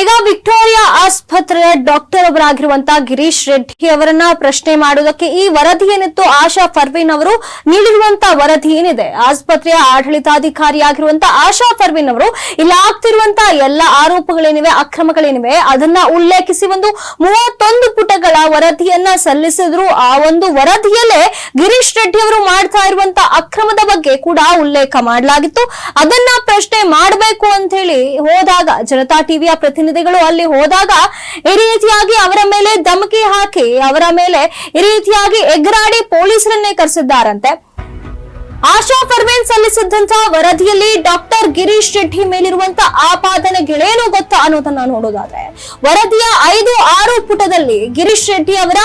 ಈಗ ವಿಕ್ಟೋರಿಯಾ ಆಸ್ಪತ್ರೆಯ ಡಾಕ್ಟರ್ ಅವರಾಗಿರುವಂತಹ ಗಿರೀಶ್ ರೆಡ್ಡಿ ಅವರನ್ನ ಪ್ರಶ್ನೆ ಮಾಡುವುದಕ್ಕೆ ಈ ವರದಿ ಏನಿತ್ತು? ಆಶಾ ಫರ್ವೀನ್ ಅವರು ನೀಡಿರುವಂತಹ ವರದಿ ಏನಿದೆ? ಆಸ್ಪತ್ರೆಯ ಆಡಳಿತಾಧಿಕಾರಿಯಾಗಿರುವಂತಹ ಆಶಾ ಫರ್ವೀನ್ ಅವರು ಇಲ್ಲಿ ಆಗ್ತಿರುವಂತಹ ಎಲ್ಲ ಆರೋಪಗಳೇನಿವೆ, ಅಕ್ರಮಗಳೇನಿವೆ, ಅದನ್ನ ಉಲ್ಲೇಖಿಸಿ ಒಂದು ಮೂವತ್ತೊಂದು ಪುಟಗಳ ವರದಿಯನ್ನ ಸಲ್ಲಿಸಿದ್ರು. ಆ ಒಂದು ವರದಿಯಲ್ಲೇ ಗಿರೀಶ್ ರೆಡ್ಡಿ ಅವರು ಮಾಡ್ತಾ ಇರುವಂತಹ ಅಕ್ರಮದ ಬಗ್ಗೆ ಕೂಡ ಉಲ್ಲೇಖ ಮಾಡಲಾಗಿತ್ತು. ಅದನ್ನ ಪ್ರಶ್ನೆ ಮಾಡಬೇಕು ಅಂತ ಹೇಳಿ ಹೋದಾಗ ಜನತಾ ಟಿವಿಯ ಪ್ರತಿನಿಧಿಗಳು ಅಲ್ಲಿ ಹೋದಾಗ ಈ ರೀತಿಯಾಗಿ ಅವರ ಮೇಲೆ ಧಮಕಿ ಹಾಕಿ, ಅವರ ಮೇಲೆ ಈ ರೀತಿಯಾಗಿ ಎಗ್ರಾಡಿ ಪೊಲೀಸರನ್ನೇ ಕರೆಸಿದ್ದಾರಂತೆ. ಆಶಾ ಫರ್ವೇನ್ ಸಲ್ಲಿಸಿದಂತಹ ವರದಿಯಲ್ಲಿ ಡಾಕ್ಟರ್ ಗಿರೀಶ್ ಶೆಟ್ಟಿ ಮೇಲಿರುವಂತಹ ಆಪಾದನೆಗಳೇನು ಗೊತ್ತಾ ಅನ್ನೋದನ್ನ ನೋಡೋದಾದ್ರೆ. ವರದಿಯ ಐದು ಆರು ಪುಟದಲ್ಲಿ ಗಿರೀಶ್ ರೆಡ್ಡಿ ಅವರ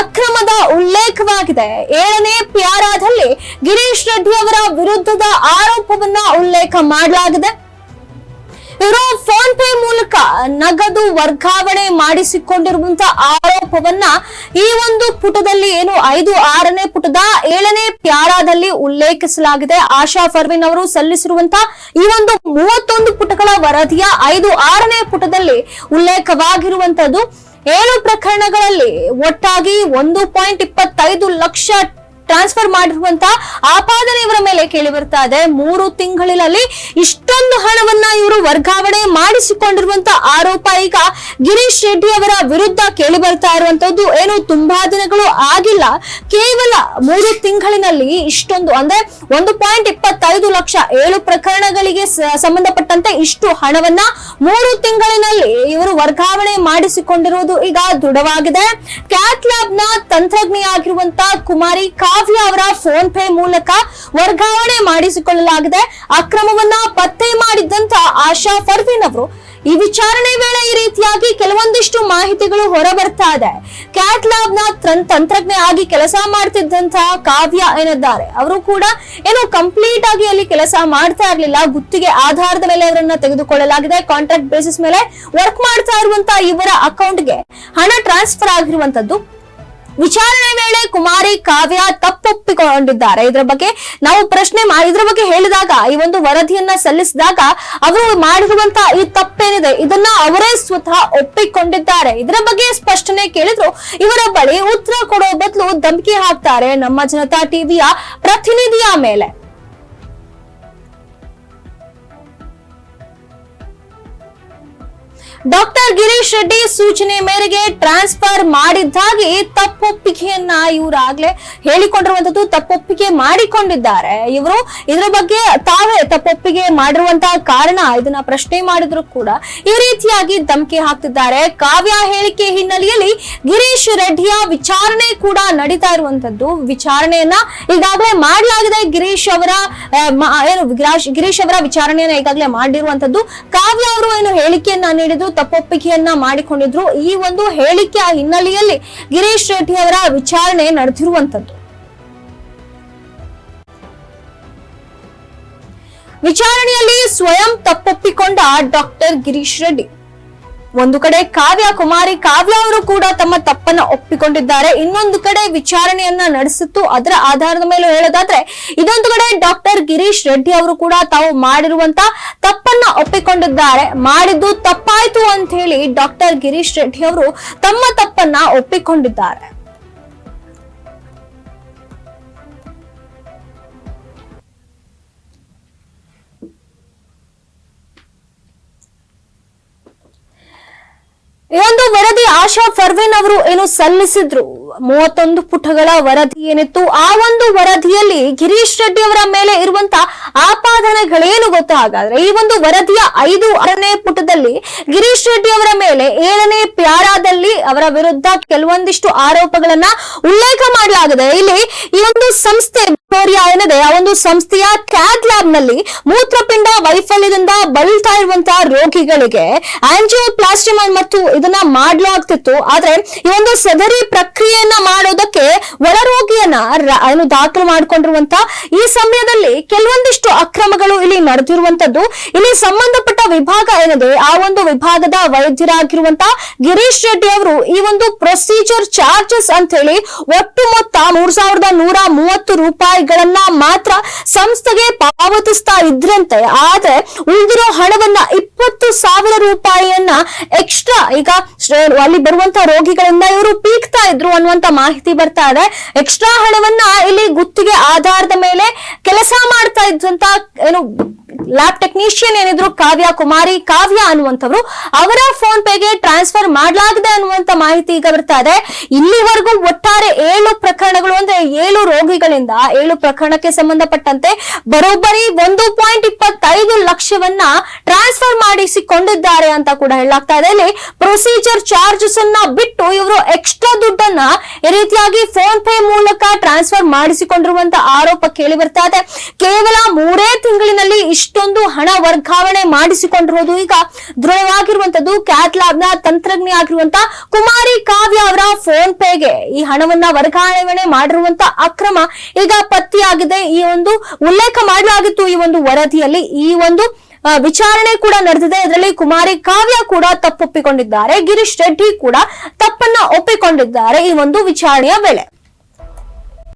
ಅಕ್ರಮದ ಉಲ್ಲೇಖವಾಗಿದೆ. ಏಳನೇ ಪ್ಯಾರಾದಲ್ಲಿ ಗಿರೀಶ್ ರೆಡ್ಡಿ ಅವರ ವಿರುದ್ಧದ ಆರೋಪವನ್ನ ಉಲ್ಲೇಖ ಮಾಡಲಾಗಿದೆ. ಇವರು ಫೋನ್ ಪೇ ಮೂಲಕ ನಗದು ವರ್ಗಾವಣೆ ಮಾಡಿಸಿಕೊಂಡಿರುವಂತ ಆರೋಪವನ್ನ ಈ ಒಂದು ಪುಟದಲ್ಲಿ ಏನು ಐದು ಆರನೇ ಪುಟದ ಏಳನೇ ಪ್ಯಾರಾದಲ್ಲಿ ಉಲ್ಲೇಖಿಸಲಾಗಿದೆ. ಆಶಾ ಫರ್ವಿನ್ ಅವರು ಸಲ್ಲಿಸಿರುವಂತಹ ಈ ಒಂದು ಮೂವತ್ತೊಂದು ಪುಟಗಳ ವರದಿಯ ಐದು ಆರನೇ ಪುಟದಲ್ಲಿ ಉಲ್ಲೇಖವಾಗಿರುವಂತದ್ದು. ಏಳು ಪ್ರಕರಣಗಳಲ್ಲಿ ಒಟ್ಟಾಗಿ ಒಂದು ಪಾಯಿಂಟ್ ಇಪ್ಪತ್ತೈದು ಲಕ್ಷ ಟ್ರಾನ್ಸ್ಫರ್ ಮಾಡಿರುವಂತ ಆಪಾದನೆ ಇವರ ಮೇಲೆ ಕೇಳಿ ಬರ್ತಾ ಇದೆ. ಮೂರು ತಿಂಗಳಲ್ಲಿ ಇಷ್ಟೊಂದು ಹಣವನ್ನ ಇವರು ವರ್ಗಾವಣೆ ಮಾಡಿಸಿಕೊಂಡಿರುವಂತ ಆರೋಪ ಈಗ ಗಿರೀಶ್ ರೆಡ್ಡಿ ಅವರ ವಿರುದ್ಧ ಕೇಳಿ ಬರ್ತಾ ಇರುವಂತದ್ದು ಏನು ತುಂಬಾ ದಿನಗಳು ಆಗಿಲ್ಲ. ಕೇವಲ ಮೂರು ತಿಂಗಳಿನಲ್ಲಿ ಇಷ್ಟೊಂದು, ಅಂದ್ರೆ ಒಂದು ಪಾಯಿಂಟ್ ಇಪ್ಪತ್ತೈದು ಲಕ್ಷ ಏಳು ಪ್ರಕರಣಗಳಿಗೆ ಸಂಬಂಧಪಟ್ಟಂತೆ ಇಷ್ಟು ಹಣವನ್ನ ಮೂರು ತಿಂಗಳಿನಲ್ಲಿ ಇವರು ವರ್ಗಾವಣೆ ಮಾಡಿಸಿಕೊಂಡಿರುವುದು ಈಗ ದೃಢವಾಗಿದೆ. ಕ್ಯಾಟ್ ಲ್ಯಾಬ್ನ ತಂತ್ರಜ್ಞೆಯಾಗಿರುವಂತ ಕುಮಾರಿ ಕಾವ್ಯ ಅವರ ಫೋನ್ ಪೇ ಮೂಲಕ ವರ್ಗಾವಣೆ ಮಾಡಿಸಿಕೊಳ್ಳಲಾಗಿದೆ. ಅಕ್ರಮವನ್ನ ಪತ್ತೆ ಮಾಡಿದ್ದಂತ ಆಶಾ ಫರ್ವಿನ್ ಅವರು, ಈ ವಿಚಾರಣೆ ವೇಳೆ ಈ ರೀತಿಯಾಗಿ ಕೆಲವೊಂದಿಷ್ಟು ಮಾಹಿತಿಗಳು ಹೊರ ಬರ್ತಾ ಇದೆ. ಕ್ಯಾಟ್ ಲ್ಯಾಬ್ನ ತಂತ್ರಜ್ಞೆ ಆಗಿ ಕೆಲಸ ಮಾಡ್ತಿದ್ದಂತಹ ಕಾವ್ಯ ಏನಿದ್ದಾರೆ ಅವರು ಕೂಡ ಏನು ಕಂಪ್ಲೀಟ್ ಆಗಿ ಅಲ್ಲಿ ಕೆಲಸ ಮಾಡ್ತಾ ಇರಲಿಲ್ಲ. ಗುತ್ತಿಗೆ ಆಧಾರದ ಮೇಲೆ ಅವರನ್ನ ತೆಗೆದುಕೊಳ್ಳಲಾಗಿದೆ. ಕಾಂಟ್ರಾಕ್ಟ್ ಬೇಸಿಸ್ ಮೇಲೆ ವರ್ಕ್ ಮಾಡ್ತಾ ಇರುವಂತಹ ಇವರ ಅಕೌಂಟ್ಗೆ ಹಣ ಟ್ರಾನ್ಸ್ಫರ್ ಆಗಿರುವಂತದ್ದು. ವಿಚಾರಣೆ ವೇಳೆ ಕುಮಾರಿ ಕಾವ್ಯ ತಪ್ಪೊಪ್ಪಿಕೊಂಡಿದ್ದಾರೆ. ಇದರ ಬಗ್ಗೆ ನಾವು ಪ್ರಶ್ನೆ ಇದ್ರ ಬಗ್ಗೆ ಹೇಳಿದಾಗ, ಈ ಒಂದು ವರದಿಯನ್ನ ಸಲ್ಲಿಸಿದಾಗ ಅವರು ಮಾಡಿರುವಂತಹ ಈ ತಪ್ಪೇನಿದೆ, ಇದನ್ನ ಅವರೇ ಸ್ವತಃ ಒಪ್ಪಿಕೊಂಡಿದ್ದಾರೆ. ಇದರ ಬಗ್ಗೆ ಸ್ಪಷ್ಟನೆ ಕೇಳಿದ್ರು, ಇವರ ಬಳಿ ಉತ್ತರ ಕೊಡೋ ಬದಲು ಧಮಕಿ ಹಾಕ್ತಾರೆ ನಮ್ಮ ಜನತಾ ಟಿವಿಯ ಪ್ರತಿನಿಧಿಯ ಮೇಲೆ. ಡಾಕ್ಟರ್ ಗಿರೀಶ್ ರೆಡ್ಡಿ ಸೂಚನೆ ಮೇರೆಗೆ ಟ್ರಾನ್ಸ್ಫರ್ ಮಾಡಿದ್ದಾಗಿ ತಪ್ಪೊಪ್ಪಿಗೆಯನ್ನ ಇವರಾಗ್ಲೇ ಹೇಳಿಕೊಂಡಿರುವಂತದ್ದು ತಪ್ಪೊಪ್ಪಿಗೆ ಮಾಡಿಕೊಂಡಿದ್ದಾರೆ. ಇವರು ಇದರ ಬಗ್ಗೆ ತಾವೇ ತಪ್ಪೊಪ್ಪಿಗೆ ಮಾಡಿರುವಂತಹ ಕಾರಣ ಇದನ್ನ ಪ್ರಶ್ನೆ ಮಾಡಿದ್ರು ಕೂಡ ಈ ರೀತಿಯಾಗಿ ಧಮಕಿ ಹಾಕ್ತಿದ್ದಾರೆ. ಕಾವ್ಯ ಹೇಳಿಕೆ ಹಿನ್ನೆಲೆಯಲ್ಲಿ ಗಿರೀಶ್ ರೆಡ್ಡಿಯ ವಿಚಾರಣೆ ಕೂಡ ನಡೀತಾ ಇರುವಂತದ್ದು ವಿಚಾರಣೆಯನ್ನ ಈಗಾಗಲೇ ಮಾಡಲಾಗಿದೆ ಗಿರೀಶ್ ಅವರ ಏನು, ಗಿರೀಶ್ ಅವರ ವಿಚಾರಣೆಯನ್ನ ಈಗಾಗಲೇ ಮಾಡಿರುವಂತದ್ದು ಕಾವ್ಯ ಅವರು ಏನು ಹೇಳಿಕೆಯನ್ನ ನೀಡಿದ್ರು? ತಪ್ಪೊಪ್ಪಿಗೆಯನ್ನ ಮಾಡಿಕೊಂಡಿದ್ರು. ಈ ಒಂದು ಹೇಳಿಕೆಯ ಹಿನ್ನೆಲೆಯಲ್ಲಿ ಗಿರೀಶ್ ರೆಡ್ಡಿ ಅವರ ವಿಚಾರಣೆ ನಡೆದಿರುವಂತದ್ದು ವಿಚಾರಣೆಯಲ್ಲಿ ಸ್ವಯಂ ತಪ್ಪೊಪ್ಪಿಕೊಂಡ ಡಾಕ್ಟರ್ ಗಿರೀಶ್ ರೆಡ್ಡಿ. ಒಂದು ಕಡೆ ಕಾವ್ಯ ಕುಮಾರಿ ಕಾವ್ಯ ಅವರು ಕೂಡ ತಮ್ಮ ತಪ್ಪನ್ನ ಒಪ್ಪಿಕೊಂಡಿದ್ದಾರೆ. ಇನ್ನೊಂದು ಕಡೆ ವಿಚಾರಣೆಯನ್ನ ನಡೆಸಿತ್ತು. ಅದರ ಆಧಾರದ ಮೇಲೆ ಹೇಳೋದಾದ್ರೆ ಇದೊಂದು ಕಡೆ ಡಾಕ್ಟರ್ ಗಿರೀಶ್ ರೆಡ್ಡಿ ಅವರು ಕೂಡ ತಾವು ಮಾಡಿರುವಂತ ತಪ್ಪನ್ನ ಒಪ್ಪಿಕೊಂಡಿದ್ದಾರೆ. ಮಾಡಿದ್ದು ತಪ್ಪಾಯ್ತು ಅಂತ ಹೇಳಿ ಡಾಕ್ಟರ್ ಗಿರೀಶ್ ರೆಡ್ಡಿ ಅವರು ತಮ್ಮ ತಪ್ಪನ್ನ ಒಪ್ಪಿಕೊಂಡಿದ್ದಾರೆ. ಈ ಒಂದು ವರದಿ ಆಶಾ ಫರ್ವೇನ್ ಅವರು ಏನು ಸಲ್ಲಿಸಿದ್ರು? ಮೂವತ್ತೊಂದು ಪುಟಗಳ ವರದಿ ಏನಿತ್ತು, ಆ ಒಂದು ವರದಿಯಲ್ಲಿ ಗಿರೀಶ್ ರೆಡ್ಡಿ ಅವರ ಮೇಲೆ ಇರುವಂತ ಆಪಾದನೆಗಳೇನು ಗೊತ್ತಾ? ಹಾಗಾದ್ರೆ ಈ ಒಂದು ವರದಿಯ ಐದು ಆರನೇ ಪುಟದಲ್ಲಿ ಗಿರೀಶ್ ರೆಡ್ಡಿ ಅವರ ಮೇಲೆ ಏಳನೇ ಪ್ಯಾರಾದಲ್ಲಿ ಅವರ ವಿರುದ್ಧ ಕೆಲವೊಂದಿಷ್ಟು ಆರೋಪಗಳನ್ನ ಉಲ್ಲೇಖ ಮಾಡಲಾಗಿದೆ. ಇಲ್ಲಿ ಈ ಒಂದು ಸಂಸ್ಥೆ ಏನಿದೆ, ಆ ಒಂದು ಸಂಸ್ಥೆಯ ಕ್ಯಾಗ್ ಲ್ಯಾಬ್ನಲ್ಲಿ ಮೂತ್ರಪಿಂಡ ವೈಫಲ್ಯದಿಂದ ಬಳಲ್ತಾ ಇರುವಂತಹ ರೋಗಿಗಳಿಗೆ ಆಂಜಿಯೋಪ್ಲಾಸ್ಟಿ ಮತ್ತು ಇದನ್ನ ಮಾಡಲಾಗ್ತಿತ್ತು. ಆದ್ರೆ ಈ ಒಂದು ಸದರಿ ಪ್ರಕ್ರಿಯೆಯನ್ನ ಮಾಡೋದಕ್ಕೆ ಒಳರೋಗಿಯನ್ನ ಏನು ದಾಖಲು ಮಾಡ್ಕೊಂಡಿರುವಂತ ಈ ಸಮಯದಲ್ಲಿ ಕೆಲವೊಂದಿಷ್ಟು ಅಕ್ರಮಗಳು ಇಲ್ಲಿ ನಡೆದಿರುವಂತದ್ದು. ಇಲ್ಲಿ ಸಂಬಂಧಪಟ್ಟ ವಿಭಾಗ ಏನಿದೆ, ಆ ಒಂದು ವಿಭಾಗದ ವೈದ್ಯರಾಗಿರುವಂತ ಗಿರೀಶ್ ರೆಡ್ಡಿ ಅವರು ಈ ಒಂದು ಪ್ರೊಸೀಜರ್ ಚಾರ್ಜಸ್ ಅಂತ ಹೇಳಿ ಒಟ್ಟು ಮೊತ್ತ ಮೂರ್ ಸಾವಿರದ ರೂಪಾಯಿಗಳನ್ನ ಮಾತ್ರ ಸಂಸ್ಥೆಗೆ ಪಾವತಿಸ್ತಾ ಇದ್ರಂತೆ. ಆದ್ರೆ ಉಳಿದಿರೋ ಹಣವನ್ನ ಇಪ್ಪತ್ತು ಸಾವಿರ ರೂಪಾಯಿಯನ್ನ ಎಕ್ಸ್ಟ್ರಾ ಈಗ ಅಲ್ಲಿ ಬರುವಂತ ರೋಗಿಗಳಿಂದ ಇವರು ಪೀಕ್ತಾ ಇದ್ರು ಅನ್ನುವಂತ ಮಾಹಿತಿ ಬರ್ತಾ ಇದೆ. ಎಕ್ಸ್ಟ್ರಾ ಹಣವನ್ನ ಇಲ್ಲಿ ಗುತ್ತಿಗೆ ಆಧಾರದ ಮೇಲೆ ಕೆಲಸ ಮಾಡ್ತಾ ಇದ್ದಂತ ಏನು ಲ್ಯಾಬ್ ಟೆಕ್ನಿಷಿಯನ್ ಏನಿದ್ರು ಕಾವ್ಯ ಕುಮಾರಿ, ಕಾವ್ಯ ಅನ್ನುವಂಥವ್ರು ಅವರ ಫೋನ್ ಪೇಗೆ ಟ್ರಾನ್ಸ್ಫರ್ ಮಾಡಲಾಗಿದೆ ಅನ್ನುವಂತ ಮಾಹಿತಿ ಈಗ ಬರ್ತಾ ಇದೆ. ಇಲ್ಲಿವರೆಗೂ ಒಟ್ಟಾರೆ ಏಳು ಪ್ರಕರಣಗಳು ಏಳು ರೋಗಿಗಳಿಂದ ಏಳು ಪ್ರಕರಣಕ್ಕೆ ಸಂಬಂಧಪಟ್ಟಂತೆ ಬರೋಬ್ಬರಿ ಒಂದು ಪಾಯಿಂಟ್ ಇಪ್ಪತ್ತೈದು ಲಕ್ಷವನ್ನ ಟ್ರಾನ್ಸ್ಫರ್ ಮಾಡಿಸಿಕೊಂಡಿದ್ದಾರೆ ಅಂತ ಕೂಡ ಹೇಳಲಾಗ್ತಾ ಇದೆ. ಇಲ್ಲಿ ಪ್ರೊಸೀಜರ್ ಚಾರ್ಜಸ್ ಅನ್ನ ಬಿಟ್ಟು ಇವರು ಎಕ್ಸ್ಟ್ರಾ ದುಡ್ಡನ್ನ ಈ ರೀತಿಯಾಗಿ ಫೋನ್ ಪೇ ಮೂಲಕ ಟ್ರಾನ್ಸ್ಫರ್ ಮಾಡಿಸಿಕೊಂಡಿರುವಂತ ಆರೋಪ ಕೇಳಿ ಬರ್ತಾ ಇದೆ. ಕೇವಲ ಮೂರೇ ತಿಂಗಳಿನಲ್ಲಿ ಇಷ್ಟೊಂದು ಹಣ ವರ್ಗಾವಣೆ ಮಾಡಿಸಿಕೊಂಡಿರೋದು ಈಗ ದೃಢವಾಗಿರುವಂತದ್ದು ಕ್ಯಾಟ್ ಲ್ಯಾಬ್ನ ತಂತ್ರಜ್ಞ ಆಗಿರುವಂತ ಕುಮಾರಿ ಕಾವ್ಯ ಅವರ ಫೋನ್ ಪೇಗೆ ಈ ಹಣವನ್ನ ವರ್ಗಾವಣೆ ಮಾಡಿರುವಂತ ಅಕ್ರಮ ಈಗ ಪತ್ತೆಯಾಗಿದೆ. ಈ ಒಂದು ಉಲ್ಲೇಖ ಮಾಡಲಾಗಿತ್ತು ಈ ಒಂದು ವರದಿಯಲ್ಲಿ. ಈ ಒಂದು ವಿಚಾರಣೆ ಕೂಡ ನಡೆದಿದೆ. ಇದರಲ್ಲಿ ಕುಮಾರಿ ಕಾವ್ಯ ಕೂಡ ತಪ್ಪೊಪ್ಪಿಕೊಂಡಿದ್ದಾರೆ. ಗಿರೀಶ್ ರೆಡ್ಡಿ ಕೂಡ ತಪ್ಪನ್ನ ಒಪ್ಪಿಕೊಂಡಿದ್ದಾರೆ ಈ ಒಂದು ವಿಚಾರಣೆಯ ವೇಳೆ.